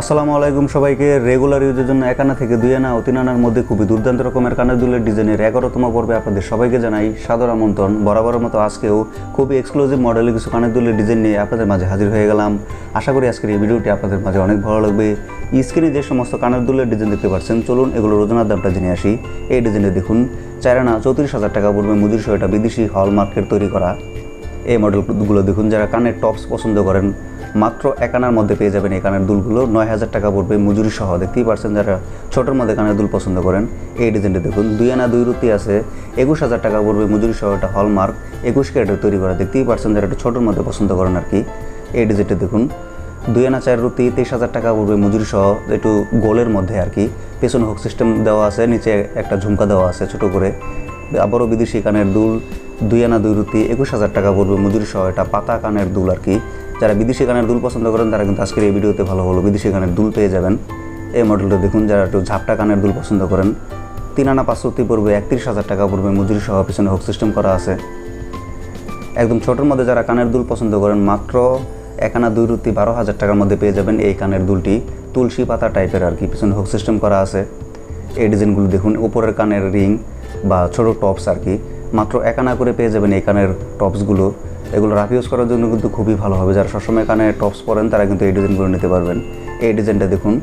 আসসালামু আলাইকুম সবাইকে। রেগুলার ইউজের জন্য এক আনা থেকে দুই আনা ও তিন আনার মধ্যে খুবই দুর্দান্ত রকমের কানের দুলের ডিজাইনের এগারোতম পর্বে আপনাদের সবাইকে জানাই সাদর আমন্ত্রণ। বরাবরের মতো আজকেও খুবই এক্সক্লুসিভ মডেলের কিছু কানের দুলের ডিজাইন নিয়ে আপনাদের মাঝে হাজির হয়ে গেলাম। আশা করি আজকের এই ভিডিওটি আপনাদের মাঝে অনেক ভালো লাগবে। স্ক্রিনে যে সমস্ত কানের দুলের ডিজাইন দেখতে পাচ্ছেন, চলুন এগুলোর ওজনের দামটা জেনে আসি। এই ডিজাইনে দেখুন, চার আনা চৌত্রিশ হাজার টাকা পড়বে মজুরি সহ এটা বিদেশি হলমার্কের তৈরি করা। এই মডেলগুলো দেখুন, যারা কানের টপস পছন্দ করেন মাত্র এক আনার মধ্যে পেয়ে যাবেন এই কানের দুলগুলো। নয় হাজার টাকা পড়বে মজুরি সহ। দেখতেই পারছেন যারা ছোটোর মধ্যে কানের দুল পছন্দ করেন, এই ডিজাইনটা দেখুন। দুই আনা দুই রুতি আছে, একুশ হাজার টাকা পড়বে মজুরি সহ। এটা হলমার্ক, একুশ ক্যারেটের তৈরি করা। দেখতেই পারছেন যারা একটু ছোটোর মধ্যে পছন্দ করেন আর কি, এই ডিজাইনটা দেখুন। দুই আনা চার রুতি তেইশ হাজার টাকা পড়বে মজুরি সহ। একটু গোলের মধ্যে আর কি। পেছনে হুক সিস্টেম দেওয়া আছে, নিচে একটা ঝুমকা দেওয়া আছে ছোটো করে। আবারও বিদেশি কানের দুল, দুই আনা দুই রুতি একুশ হাজার টাকা পড়বে মজুরি সহ। এটা পাতা কানের দুল আর কি। যারা বিদেশি কানের দুল পছন্দ করেন, তারা কিন্তু আজকের এই ভিডিওতে ভালো ভালো বিদেশি কানের দুল পেয়ে যাবেন। এই মডেলটা দেখুন, যারা একটু ঝাপটা কানের দুল পছন্দ করেন, তিন আনা পাঁচশোতি পড়বে, একত্রিশ হাজার টাকা পড়বে মজুরি সহ, পিছনে হোক সিস্টেম করা আছে। একদম ছোটোর মধ্যে যারা কানের দুল পছন্দ করেন, মাত্র এক আনা দুই রুতি বারো হাজার টাকার মধ্যে পেয়ে যাবেন এই কানের দুলটি। তুলসী পাতা টাইপের আর কি, পিছনে হোক সিস্টেম করা আছে। এই ডিজাইনগুলো দেখুন, উপরের কানের রিং বা ছোট টপস আর কি, মাত্র একানা করে পেয়ে যাবেন এই কানের টপসগুলো এগুলো রাফ ইউজ করার জন্য কিন্তু খুবই ভালো হবে। যারা সবসময় কানে টপস পরেন, তারা কিন্তু এই ডিজাইনগুলো নিতে পারবেন। এই ডিজাইনটা দেখুন,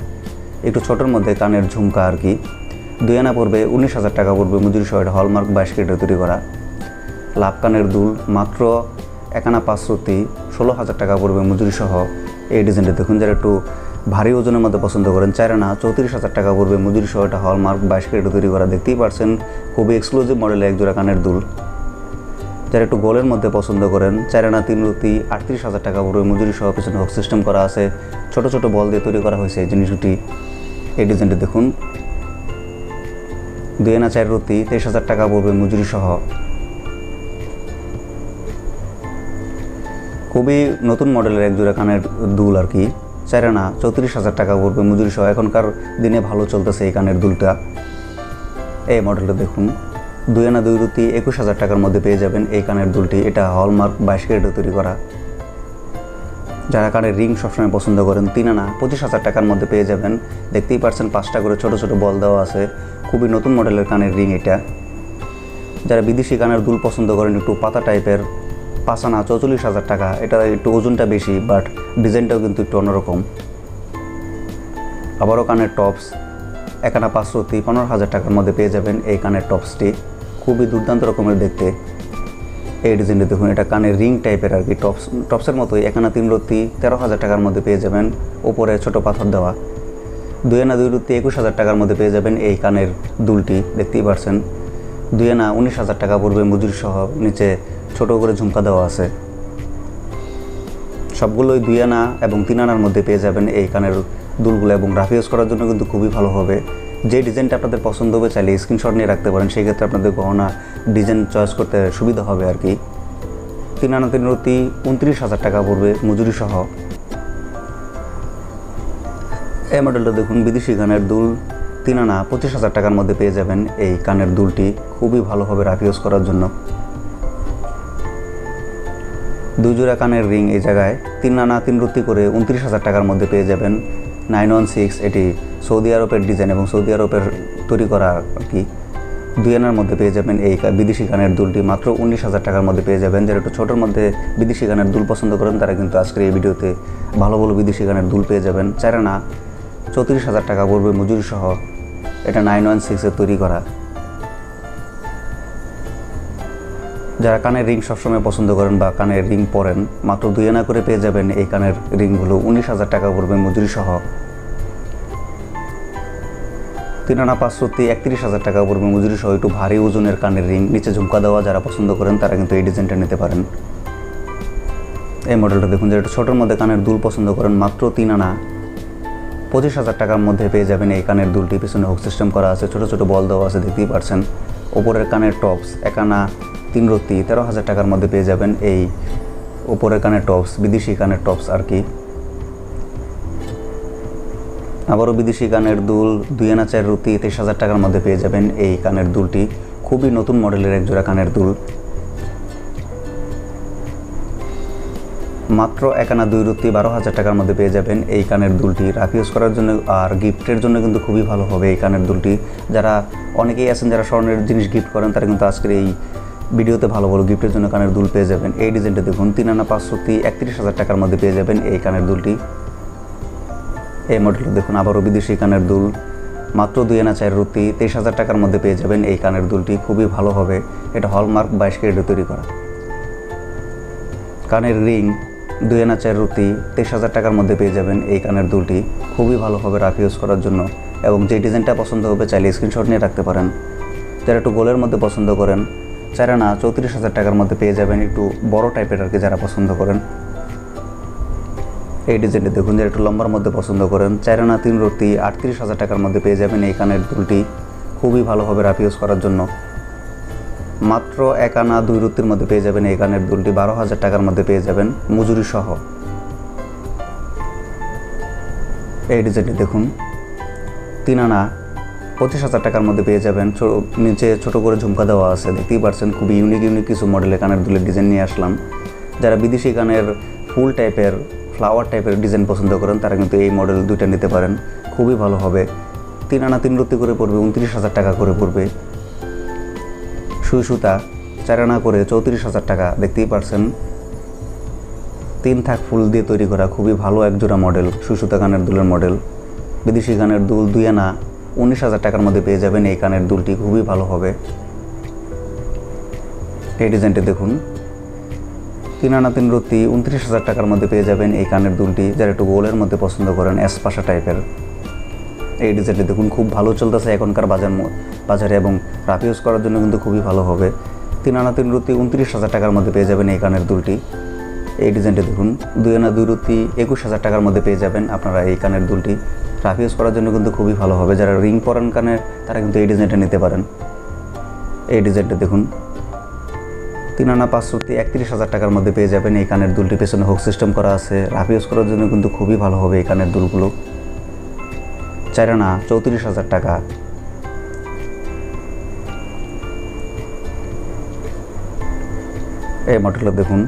একটু ছোটোর মধ্যে কানের ঝুমকা আর কি। দুই আনা পড়বে, উনিশ হাজার টাকা পড়বে মজুরি সহ এটা হলমার্ক বাইশ কেটে তৈরি করা। লাভ কানের দুল, মাত্র একানা পাঁচশোতি ষোলো হাজার টাকা পড়বে মজুরি সহ। এই ডিজাইনটা দেখুন, যারা একটু ভারী ওজনের মধ্যে পছন্দ করেন চার আনা চৌত্রিশ হাজার টাকা পড়বে মজুরি সহ এটা হলমার্ক বাইশ কেটে তৈরি করা দেখতেই পারছেন। খুবই এক্সক্লুসিভ মডেলের একজোড়া কানের দুল। যারা একটু গোলের মধ্যে পছন্দ করেন চার আনা তিন রুতি আটত্রিশ হাজার টাকা পড়বে মজুরি সহ পিছনে হক সিস্টেম করা আছে। ছোট ছোট বল দিয়ে তৈরি করা হয়েছে এই জিনিসটি এই ডিজাইনটি দেখুন। দুই আনা চার রুতি, তেইশ হাজার টাকা পড়বে মজুরি সহ। খুবই নতুন মডেলের এক জোড়া কানের দুল আর কি। চার আনা চৌত্রিশ হাজার টাকা পড়বে মজুরি সহ। এখনকার দিনে ভালো চলতেছে এই কানের দুলটা। এই মডেলটা দেখুন। দুই আনা দুই রুতি একুশ হাজার টাকার মধ্যে পেয়ে যাবেন এই কানের দুলটি। এটা হলমার্ক বাইশ ক্যারেটে তৈরি করা। যারা কানের রিং সবসময় পছন্দ করেন, তিন আনা পঁচিশ হাজার টাকার মধ্যে পেয়ে যাবেন। দেখতেই পারছেন পাঁচটা করে ছোট ছোট বল দেওয়া আছে। খুবই নতুন মডেলের কানের রিং এটা। যারা বিদেশি কানের দুল পছন্দ করেন, একটু পাতা টাইপের পাঁচ আনা চৌচল্লিশ হাজার টাকা। এটা একটু ওজনটা বেশি বাট ডিজাইনটাও কিন্তু একটু অন্যরকম। আবারও কানের টপস একানা পাঁচশো পনেরো হাজার টাকার মধ্যে পেয়ে যাবেন এই কানের টপসটি খুবই দুর্দান্ত রকমের দেখতে। এই ডিজাইনটি দেখুন, এটা কানের রিং টাইপের আর কি টপস টপসের মতোই। একানা তিন রত্তি তেরো হাজার টাকার মধ্যে পেয়ে যাবেন ওপরে ছোট পাথর দেওয়া। দুই আনা দুই রত্তি একুশ হাজার টাকার মধ্যে পেয়ে যাবেন এই কানের দুলটি, দেখতেই পারছেন। দুই আনা উনিশ হাজার টাকা পড়বে মজুরি সহ, নিচে ছোট করে ঝুমকা দেওয়া আছে। সবগুলোই দুই আনা এবং তিন আনার মধ্যে পেয়ে যাবেন এই কানের দুলগুলো এবং রাফ ইউজ করার জন্য কিন্তু খুবই ভালো হবে। যে ডিজাইনটা আপনাদের পছন্দ হবে চাইলে স্ক্রিনশট নিয়ে রাখতে পারেন সেই ক্ষেত্রে আপনাদের গহনা ডিজাইন চয়েস করতে সুবিধা হবে আর কি। তিন আনা তিন রতি উনত্রিশ হাজার টাকা পড়বে মজুরি সহ। এই মডেলটা দেখুন, বিদেশি কানের দুল। তিন আনা পঁচিশ হাজার টাকার মধ্যে পেয়ে যাবেন এই কানের দুলটি। খুবই ভালো হবে রাফ ইউজ করার জন্য। দুই জোড়া কানের রিং এই জায়গায়। তিন আনা, তিন রুতি করে উনত্রিশ হাজার টাকার মধ্যে পেয়ে যাবেন নাইন ওয়ান সিক্স, এটি সৌদি আরবের ডিজাইন এবং সৌদি আরবের তৈরি করা আর কি। দুই আনার মধ্যে পেয়ে যাবেন এই বিদেশি গানের দুলটি। মাত্র উনিশ হাজার টাকার মধ্যে পেয়ে যাবেন। যারা একটু ছোটোর মধ্যে বিদেশি গানের দুল পছন্দ করেন, তারা কিন্তু আজকের এই ভিডিওতে ভালো ভালো বিদেশি গানের দুল পেয়ে যাবেন। চার আনা, চৌত্রিশ হাজার টাকা পড়বে মজুরি সহ। এটা নাইন ওয়ান সিক্সের তৈরি করা। যারা কানের রিং সবসময় পছন্দ করেন বা কানের রিং পরেন, মাত্র দুই আনা করে পেয়ে যাবেন এই কানের রিংগুলো। উনিশ হাজার টাকা পড়বে মজুরি সহ তিন আনা পাঁচশোতে একত্রিশ হাজার টাকা পড়বে মজুরি সহ একটু ভারী ওজনের কানের রিং, নিচে ঝুমকা দেওয়া যারা পছন্দ করেন, তারা কিন্তু এই ডিজাইনটা নিতে পারেন। এই মডেলটা দেখুন একটু ছোটোর মধ্যে কানের দুল পছন্দ করেন, মাত্র তিন আনা। পঁচিশ হাজার টাকার মধ্যে পেয়ে যাবেন এই কানের দুলটি। পিছনে হুক সিস্টেম করা আছে, ছোটো ছোটো বল দেওয়া আছে, দেখতেই পারছেন। ওপরের কানের টপস একানা তিন রত্তি, তেরো হাজার টাকার মধ্যে পেয়ে যাবেন এই ওপরের কানের টপস বিদেশি কানের টপস আর কি। আবারও বিদেশি কানের দুল, দুই আনা চার রুতি তেইশ হাজার টাকার মধ্যে পেয়ে যাবেন এই কানের দুলটি। খুবই নতুন মডেলের একজোড়া কানের দুল। মাত্র একানা দুই রুতি বারো হাজার টাকার মধ্যে পেয়ে যাবেন এই কানের দুলটি। রাফ ইউজ করার জন্য আর গিফটের জন্য কিন্তু খুবই ভালো হবে এই কানের দুলটি। যারা অনেকেই আছেন যারা স্বর্ণের জিনিস গিফট করেন, তারা কিন্তু আজকের এই ভিডিওতে ভালো ভালো গিফটের জন্য কানের দুল পেয়ে যাবেন। এই ডিজাইনটা দেখুন, তিন আনা পাঁচশোটি একত্রিশ হাজার টাকার মধ্যে পেয়ে যাবেন এই কানের দুলটি। এই মডেলটা দেখুন, আবারও বিদেশি কানের দুল। মাত্র দুই আনা চার রুতি তেইশ হাজার টাকার মধ্যে পেয়ে যাবেন এই কানের দুলটি। খুবই ভালো হবে, এটা হলমার্ক বাইশ ক্যারেটে তৈরি করা। কানের রিং দুই আনা চার রুতি তেইশ হাজার টাকার মধ্যে পেয়ে যাবেন এই কানের দুলটি। খুবই ভালো হবে রাফ ইউজ করার জন্য এবং যে ডিজাইনটা পছন্দ হবে চাইলে স্ক্রিনশট নিয়ে রাখতে পারেন। যারা একটু গোলের মধ্যে পছন্দ করেন, চার আনা চৌত্রিশ হাজার টাকার মধ্যে পেয়ে যাবেন একটু বড় টাইপের আর কি যারা পছন্দ করেন। এই ডিজাইনটি দেখুন, যারা একটু লম্বার মধ্যে পছন্দ করেন, চার আনা তিন রুটি, আটত্রিশ হাজার টাকার মধ্যে পেয়ে যাবেন এই কানের দুলটি। খুবই ভালো হবে রাফ ইউজ করার জন্য। মাত্র এক আনা দুই রুতির মধ্যে পেয়ে যাবেন এই গানের দুলটি। বারো হাজার টাকার মধ্যে পেয়ে যাবেন মজুরি সহ। এই ডিজাইনটি দেখুন। তিন আনা পঁচিশ হাজার টাকার মধ্যে পেয়ে যাবেন। নিচে ছোট করে ঝুমকা দেওয়া আছে। দেখতেই পারছেন, খুবই ইউনিক ইউনিক কিছু মডেলের কানের দুলের ডিজাইন নিয়ে আসলাম। যারা বিদেশি কানের ফুল টাইপের ফ্লাওয়ার টাইপের ডিজাইন পছন্দ করেন, তারা কিন্তু এই মডেল দুইটা নিতে পারেন। খুবই ভালো হবে। তিন আনা তিন রুতি করে পড়বে, উনত্রিশ হাজার টাকা করে পড়বে। সুই সুতা চার আনা করে চৌত্রিশ হাজার টাকা, দেখতেই পারছেন। তিন থাক ফুল দিয়ে তৈরি করা খুবই ভালো এক জোড়া মডেল সুই সুতা কানের দুলের মডেল। বিদেশি কানের দুল দুই আনা উনিশ হাজার টাকার মধ্যে পেয়ে যাবেন এই কানের দুলটি, খুবই ভালো হবে। এই ডিজাইনটি দেখুন। তিন আনা তিন রত্তি, উনত্রিশ হাজার টাকার মধ্যে পেয়ে যাবেন এই কানের দুলটি, যারা একটু গোলের মধ্যে পছন্দ করেন, এসপাশা টাইপের এই ডিজাইনটি দেখুন, খুব ভালো চলতেছে এখনকার বাজার বাজারে এবং রাফ ইউজ করার জন্য কিন্তু খুবই ভালো হবে। তিন আনা তিন রুতি উনত্রিশ হাজার টাকার মধ্যে পেয়ে যাবেন এই কানের দুলটি। এই ডিজাইনটি দেখুন, দুই আনা দুই রুতি একুশ হাজার টাকার মধ্যে পেয়ে যাবেন আপনারা এই কানের দুলটি। রাফ ইউজ করার জন্য কিন্তু খুবই ভালো হবে। যারা রিং পরান কানে তারা কিন্তু এই ডিজাইনটা নিতে পারেন। এই ডিজাইনটা দেখুন, তিন আনা পাঁচশোটি একত্রিশ হাজার টাকার মধ্যে পেয়ে যাবেন এই কানের দুলটি। পেছনে হোক সিস্টেম করা আছে। রাফ ইউজ করার জন্য কিন্তু খুবই ভালো হবে এই কানের দুলগুলো। চার আনা চৌত্রিশ হাজার টাকা। এই মডেলটা দেখুন।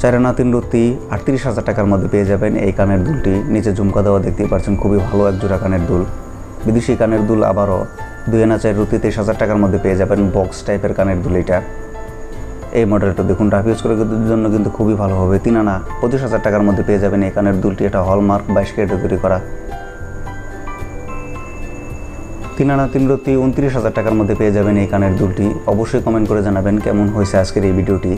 চার আনা তিন রুতি আটত্রিশ হাজার টাকার মধ্যে পেয়ে যাবেন এই কানের দুলটি। নিচে ঝুমকা দেওয়া দেখতেই পাচ্ছেন, খুবই ভালো এক জোড়া কানের দুল। বিদেশি কানের দুল আবারও দুই আনা চার রুতি তেইশ হাজার টাকার মধ্যে পেয়ে যাবেন বক্স টাইপের কানের দুল এটা। এই মডেলটা দেখুন, রাফ ইউজ করার জন্য কিন্তু খুবই ভালো হবে। তিন আনা পঁচিশ হাজার টাকার মধ্যে পেয়ে যাবেন এই কানের দুলটি। এটা হলমার্ক বাইশ ক্যারেটে তৈরি করা। তিন আনা তিন উনত্রিশ হাজার টাকার মধ্যে পেয়ে যাবেন এই কানের দুলটি। অবশ্যই কমেন্ট করে জানাবেন কেমন হয়েছে আজকের এই ভিডিওটি।